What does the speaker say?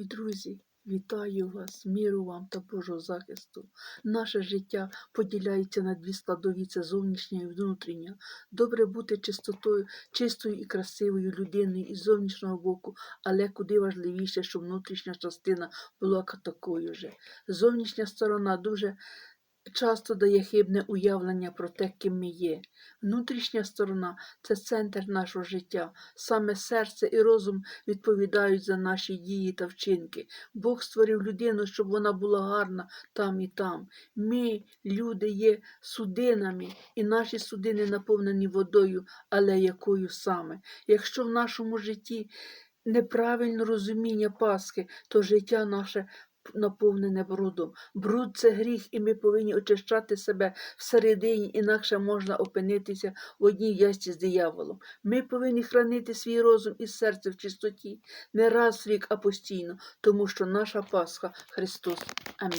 Любі друзі, вітаю вас, міру вам та Божого захисту. Наше життя поділяється на дві складові це зовнішнє і внутрішнє. Добре бути чистотою, чистою і красивою людиною із зовнішнього боку, але куди важливіше, щоб внутрішня частина була такою же. Зовнішня сторона дуже часто дає хибне уявлення про те, ким ми є. Внутрішня сторона це центр нашого життя. Саме серце і розум відповідають за наші дії та вчинки. Бог створив людину, щоб вона була гарна там і там. Ми, люди, є судинами, і наші судини наповнені водою, але якою саме? Якщо в нашому житті неправильне розуміння Пасхи, то життя наше наповнене брудом. Бруд це гріх, і ми повинні очищати себе всередині, інакше можна опинитися в одній ясті з дияволом. Ми повинні хранити свій розум і серце в чистоті не раз в рік, а постійно, тому що наша Пасха Христос. Амінь.